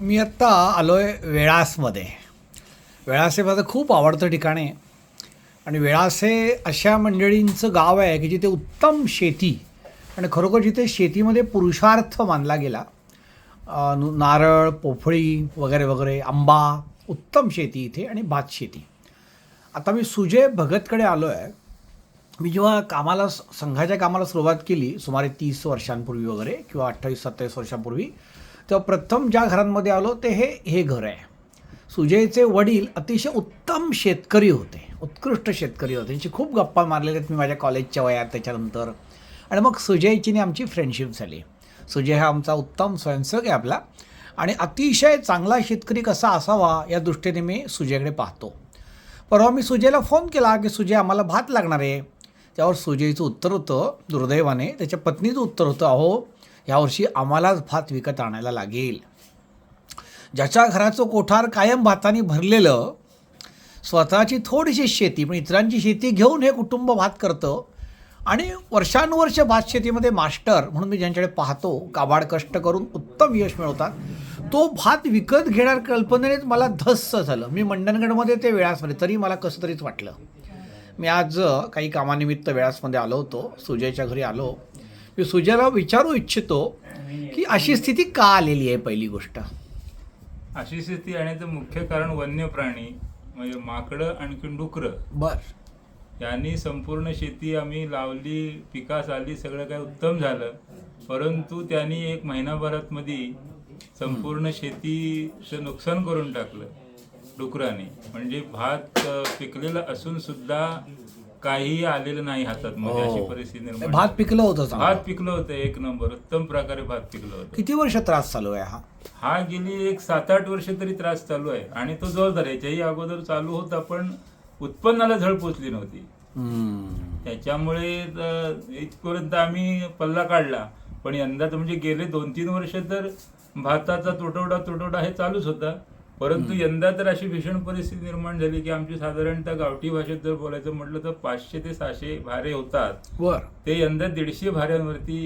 मी आत्ता आलो आहे वेळासमध्ये. वेळास हे माझं खूप आवडतं ठिकाण आहे. आणि वेळास हे अशा मंडळींचं गाव आहे की जिथे उत्तम शेती आणि खरोखर जिथे शेतीमध्ये पुरुषार्थ मानला गेला. नु- नारळ पोफळी वगैरे वगैरे आंबा उत्तम शेती इथे आणि भात शेती. आता मी सुजय भगतकडे आलो आहे मी जेव्हा कामाला संघाच्या कामाला सुरुवात केली सुमारे तीस वर्षांपूर्वी वगैरे किंवा अठ्ठावीस सत्तावीस वर्षांपूर्वी तेव्हा प्रथम ज्या घरांमध्ये आलो ते हे हे घर आहे. सुजयचे वडील अतिशय उत्तम शेतकरी होते. उत्कृष्ट शेतकरी होते. त्यांची खूप गप्पा मारलेल्या आहेत मी माझ्या कॉलेजच्या वयात त्याच्यानंतर. आणि मग सुजयचीने आमची फ्रेंडशिप झाली. सुजय हा आमचा उत्तम स्वयंसेवक आहे आपला. आणि अतिशय चांगला शेतकरी कसा असावा या दृष्टीने मी सुजयकडे पाहतो. परवा मी सुजयला फोन केला की सुजय आम्हाला भात लागणार आहे. त्यावर सुजयचं उत्तर होतं दुर्दैवाने. त्याच्या पत्नीचं उत्तर होतं अहो यावर्षी आम्हालाच भात विकत आणायला लागेल. ज्याच्या घराचं कोठार कायम भाताने भरलेलं स्वतःची थोडीशी शेती पण इतरांची शेती घेऊन हे कुटुंब भात करतं. आणि वर्षानुवर्ष भात शेतीमध्ये मास्टर म्हणून मी ज्यांच्याकडे पाहतो काबाड कष्ट करून उत्तम यश मिळवतात तो भात विकत घेणार कल्पनेनेच मला धस्स झालं. मी मंडणगडमध्ये ते वेळासमध्ये तरी मला कसं तरीच वाटलं. मी आज काही कामानिमित्त वेळासमध्ये आलो होतो. सुजयच्या घरी आलो. मी सुजयला विचारू इच्छितो की अशी स्थिती का आलेली आहे पहिली गोष्ट? अशी स्थिती येण्याचं मुख्य कारण वन्य प्राणी म्हणजे माकडं आणखी डुकरं. बर. यांनी संपूर्ण शेती आम्ही लावली पिकास आली सगळं काही उत्तम झालं. परंतु त्यांनी एक महिनाभरात मध्ये संपूर्ण शेतीचं नुकसान करून टाकलं डुकराने. म्हणजे भात पिकलेलं असून सुद्धा काही आलेलं नाही हातात मध्ये अशी हो. परिस्थिती निर्माण भात. पिकलं होतं भात चांगलं. पिकलं होतं एक नंबर उत्तम प्रकारे भात पिकलं होतं किती वर्ष त्रास चालू आहे हा हा गेली एक सात आठ वर्ष तरी त्रास चालू आहे आणि तो जोरदार आहे याच्याही अगोदर चालू होता पण उत्पन्नाला झळ पोचली नव्हती. त्याच्यामुळे अ, इथपर्यंत आम्ही पल्ला काढला पण यंदा तर म्हणजे गेले दोन तीन वर्ष तर भाताचा तुटवडा तुटवडा हे चालूच होता परंतु यंदा तर अशी भीषण परिस्थिती निर्माण झाली की आमची साधारणतः गावठी भाषेत जर बोलायचं म्हटलं तर पाचशे ते सहाशे भारे होतात. बर ते यंदा दीडशे भाऱ्यांवरती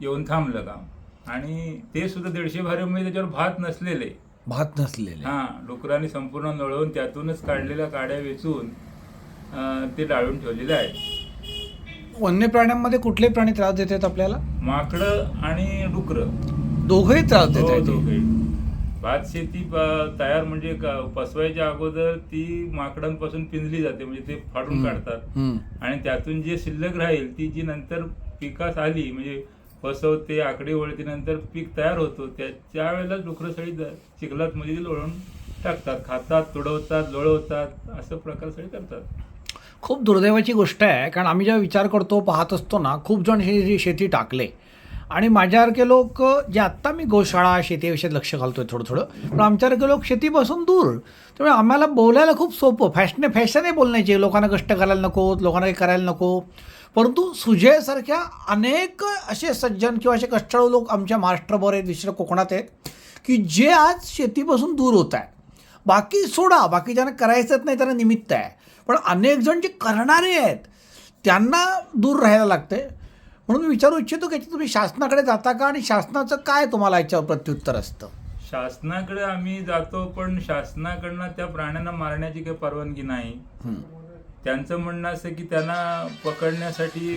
येऊन थांबलं काम. आणि ते सुद्धा दीडशे भाऱ्यामुळे त्याच्यावर भात नसलेले. भात नसलेले. हा डुकरांनी संपूर्ण नळवून त्यातूनच काढलेल्या काड्या वेचून अं, ते डाळून ठेवलेले आहे वन्य प्राण्यांमध्ये कुठले प्राणी त्रास देतात आपल्याला? माकडं आणि डुकरं. दोघंही त्रास हो, देतात दोघे. भात शेती तयार म्हणजे पसवायच्या अगोदर ती माकडांपासून पिंजली जाते म्हणजे ते फाडून. काढतात. आणि त्यातून जे शिल्लक राहील ती जी नंतर पिकास आली म्हणजे पसवते आकडे वळतीनंतर पीक तयार होतो त्या त्यावेळेला डुकरं सळी ज- चिखलात मध्ये ती लोळून टाकतात खातात तुडवतात लोळवतात असं प्रकार सगळे करतात खूप दुर्दैवाची गोष्ट आहे कारण आम्ही जेव्हा विचार करतो पाहत असतो ना खूप जण हे जे शेती टाकले आणि माझ्यासारखे लोक जे आत्ता मी गोशाळा शेतीविषयी लक्ष घालतोय थोडं थोडं पण आमच्यासारखे लोक शेतीपासून दूर. त्यामुळे आम्हाला बोलायला खूप सोपं. फॅशन आहे बोलण्याची लोकांना कष्ट करायला नको लोकांना काही करायला नको. परंतु सुजयसारख्या अनेक असे सज्जन किंवा असे कष्टाळू लोक आमच्या महाराष्ट्रभर आहेत विशेष कोकणात आहेत की जे आज शेतीपासून दूर होत आहे बाकी सोडा बाकी ज्यांना करायचंच नाही त्यांना निमित्त आहे. पण अनेक जण जे करणारे आहेत त्यांना दूर राहायला लागते म्हणून मी विचारू इच्छितो की तुम्ही शासनाकडे जाता का आणि शासनाचं काय तुम्हाला याच्यावर प्रत्युत्तर असतं? शासनाकडे आम्ही जातो पण शासनाकडनं त्या प्राण्यांना मारण्याची काही परवानगी नाही. त्यांचं म्हणणं असं की त्यांना पकडण्यासाठी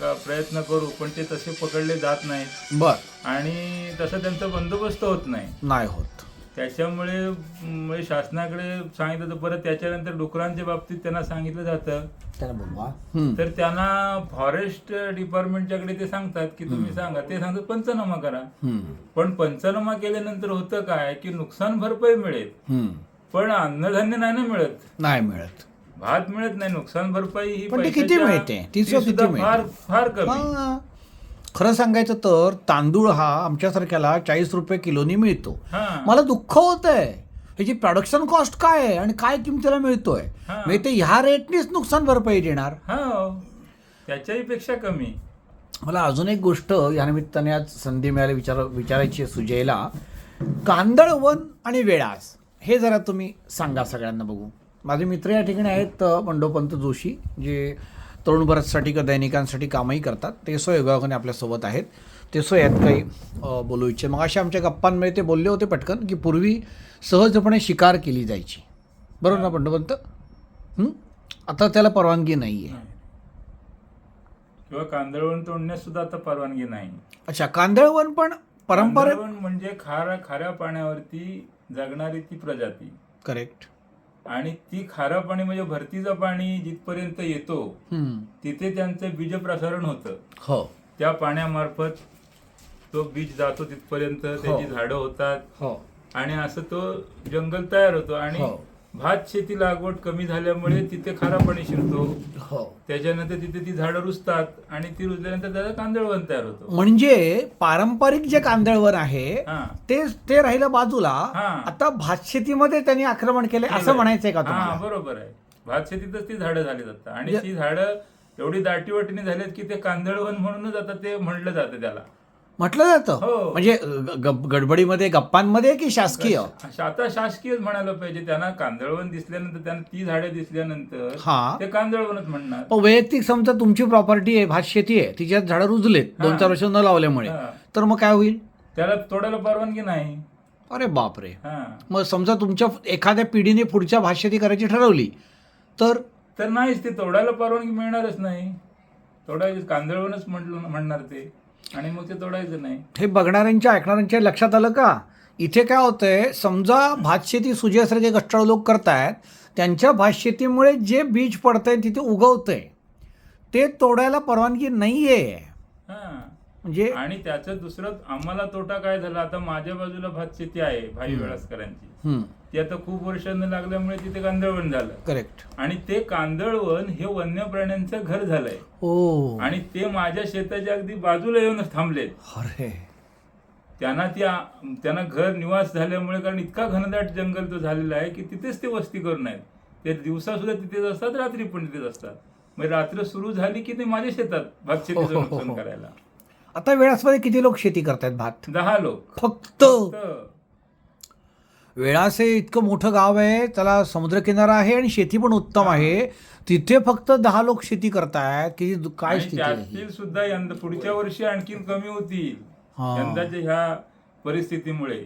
प्रयत्न करू पण ते तसे पकडले जात नाहीत. बर. आणि तसं त्यांचा बंदोबस्त होत नाही. नाही होत. त्याच्यामुळे म्हणजे शासनाकडे सांगितलं तर परत त्याच्यानंतर डुकरांच्या बाबतीत त्यांना सांगितलं जातं त्याला बोलवा हं. तर त्यांना फॉरेस्ट डिपार्टमेंटच्याकडे ते सांगतात की तुम्ही सांगा ते सांगतात पंचनामा करा हं. पण पंचनामा केल्यानंतर होतं काय की नुकसान भरपाई मिळेल हं. पण अन्नधान्य नाही ना मिळत नाही मिळत भात मिळत नाही नुकसान भरपाई ही पण ती किती पैशाच्या- मिळते? ती ती सुद्धा फार मिळते? फार कमी हां. खरं सांगायचं तर तांदूळ हा आमच्यासारख्याला चाळीस रुपये किलोनी मिळतो हा मला दुःख होत आहे ह्याची प्रोडक्शन कॉस्ट काय आहे आणि काय किमतीला मिळतोय? हा. मी ते ह्या रेटनेच नुकसान भरपाई देणार. हा. त्याच्याही पेक्षा कमी. मला अजून एक गोष्ट या निमित्ताने आज संधी मिळाली विचार विचारायची आहे सुजयला. कांदळवन आणि वेळास हे जरा तुम्ही सांगा सगळ्यांना बघू. माझे मित्र या ठिकाणी आहेत अ, बंडोपंत जोशी जे तरुण भारतसाठी किंवा दैनिकांसाठी कामही करतात. ते स्वयोगाने आपल्यासोबत आहेत. तेसो यात काही अ, बोलू इच्छित मग अशा आमच्या गप्पांमध्ये ते बोलले होते पटकन की पूर्वी सहजपणे शिकार केली जायची. बरोबर ना पंडवंत? आता त्याला परवानगी नाही. आहे किंवा कांदळवण तोडण्यास सुद्धा आता परवानगी नाही. अच्छा कांदळवन पण परंपरे म्हणजे खारा खाऱ्या पाण्यावरती जगणारी ती प्रजाती. करेक्ट आणि ती खारं पाणी म्हणजे भरतीचं पाणी जिथपर्यंत येतो तिथे त्यांचं बीज प्रसारण होतं. हो. त्या पाण्यामार्फत तो बीज जातो तिथपर्यंत त्याची झाडं होतात. हो. आणि असं तो जंगल तयार होतो. आणि हो. भात शेती लागवड कमी झाल्यामुळे तिथे खारं पाणी शिरतो. हो. त्याच्यानंतर तिथे ती झाडं रुजतात आणि ती रुजल्यानंतर त्याचं कांदळवन तयार होतो. म्हणजे पारंपरिक जे कांदळवन आहे हा. ते ते राहिलं बाजूला. हा. आता भात शेतीमध्ये त्यांनी आक्रमण केले असं म्हणायचंय का हा बरोबर आहे. भात शेतीतच ती झाडं झाली जातात आणि ती झाडं एवढी दाटीवाटीने झालीत की ते कांदळवन म्हणूनच आता ते म्हणलं जातं त्याला. म्हटलं जातं. हो. म्हणजे ग- गडबडीमध्ये गप्पांमध्ये की शासकीय? आता शासकीयच म्हणायला पाहिजे त्यांना कांदळवन दिसल्यानंतर त्यांना ती झाडं दिसल्यानंतर हा. ते कांदळवनच म्हणणार. पण वैयक्तिक समजा तुमची प्रॉपर्टी आहे भात शेती आहे तिच्यात झाडं रुजलेत दोन. चार वर्ष न लावल्यामुळे. हा. तर मग काय होईल? त्याला तोडायला परवानगी नाही. अरे बापरे. हा. मग समजा तुमच्या एखाद्या पिढीने पुढच्या भात शेती करायची ठरवली तर? तर नाहीच ते तोडायला परवानगी मिळणारच नाही. तोडायचं कांदळवनच म्हटलं म्हणणार ते. आणि मग ते तोडायचं नाही. हे बघणाऱ्यांच्या ऐकणाऱ्यांच्या लक्षात आलं का? इथे काय होतंय समजा भातशेती सुजयासारखे कष्टाळू लोक करतायत त्यांच्या भातशेतीमुळे जे बीज पडतंय तिथे उगवतंय. ते तोडायला परवानगी नाही आहे म्हणजे आणि त्याचं दुसरं आम्हाला तोटा काय झाला? आता माझ्या बाजूला भात शेती आहे भाई वेळासकरांची. ती आता खूप वर्षांनी लागल्यामुळे तिथे कांदळवन झालं. करेक्ट. आणि ते कांदळवन हे वन्य प्राण्यांचं घर झालंय. ओ. आणि ते माझ्या शेताच्या अगदी बाजूला येऊनच थांबलेत. अरे. त्यांना ती आ- त्यांना घर निवास झाल्यामुळे कारण इतका घनदाट जंगल तो झालेला आहे की तिथेच ते वस्ती करून आहेत ते दिवसा सुद्धा तिथेच असतात रात्री पण तिथेच असतात. मग रात्र सुरू झाली की ते माझ्या शेतात भात हो, शेतीचं हो, नुकसान हो. करायला. आता वेळासमध्ये किती लोक शेती करतायत भात? दहा लोक. फक्त? वेळासे इतकं मोठं गाव आहे त्याला समुद्रकिनारा आहे आणि शेती पण उत्तम आहे. तिथे फक्त दहा लोक शेती करतायत की काय आणि स्थिती आहे ही? त्यातील सुद्धा यंदा पुढच्या वर्षी आणखीन कमी होतील. हा. यंदाच्या ह्या परिस्थितीमुळे.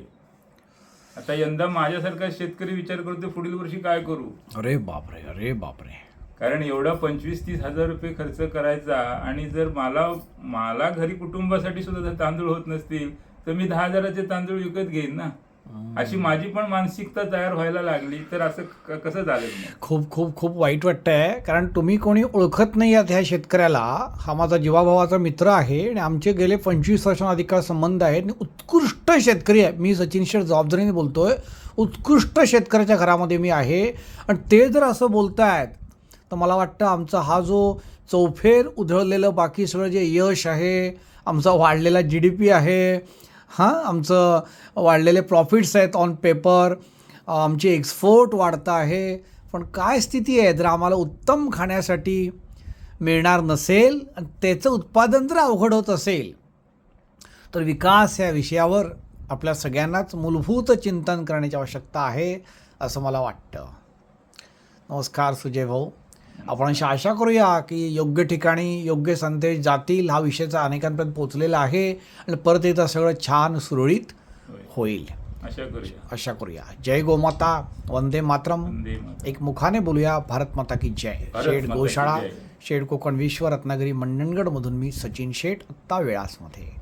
आता यंदा माझ्यासारखा शेतकरी विचार करतो पुढील वर्षी काय करू? अरे बापरे अरे बापरे. कारण एवढा पंचवीस तीस हजार रुपये खर्च करायचा आणि जर मला मला घरी कुटुंबासाठी सुद्धा जर तांदूळ होत नसतील तर मी दहा हजाराचे तांदूळ विकत घेईन ना. अशी माझी पण मानसिकता तयार व्हायला लागली तर असं क- कसं मग? खूप खूप खूप वाईट वाटतंय कारण तुम्ही कोणी ओळखत नाही आहात ह्या शेतकऱ्याला. हा माझा जीवाभावाचा मित्र आहे आणि आमचे गेले पंचवीस वर्षांना अधिक काळ संबंध आहेत आणि उत्कृष्ट शेतकरी आहे. मी सचिन शेठ जबाबदारीने बोलतोय उत्कृष्ट शेतकऱ्याच्या घरामध्ये मी आहे. आणि ते जर असं बोलतायत तर मला वाटतं आमचा हा जो चौफेर उधळलेलं बाकी सगळं जे यश आहे आमचा वाढलेला जी डी पी आहे हां आमचं वाढलेले प्रॉफिट्स आहेत ऑन पेपर आमचे एक्सपोर्ट वाढतं आहे पण काय स्थिती आहे? जर आम्हाला उत्तम खाण्यासाठी मिळणार नसेल आणि त्याचं उत्पादन जर अवघड होत असेल तर विकास या विषयावर आपल्या सगळ्यांनाच मूलभूत चिंतन करण्याची आवश्यकता आहे असं मला वाटतं. नमस्कार सुजय भाऊ. आपण अशी आशा करूया की योग्य ठिकाणी योग्य संदेश जातील हा विषयचा अनेकांपर्यंत पोचलेला आहे आणि परत एकदा सगळं छान सुरळीत. होईल अशा करूया आशा करूया जय गोमाता वंदे मातरम. एक मुखाने बोलूया भारत माता की जय शेठ गोशाळा. शेठ कोकण विश्व रत्नागिरी मंडणगडमधून मी सचिन शेठ आत्ता वेळासमध्ये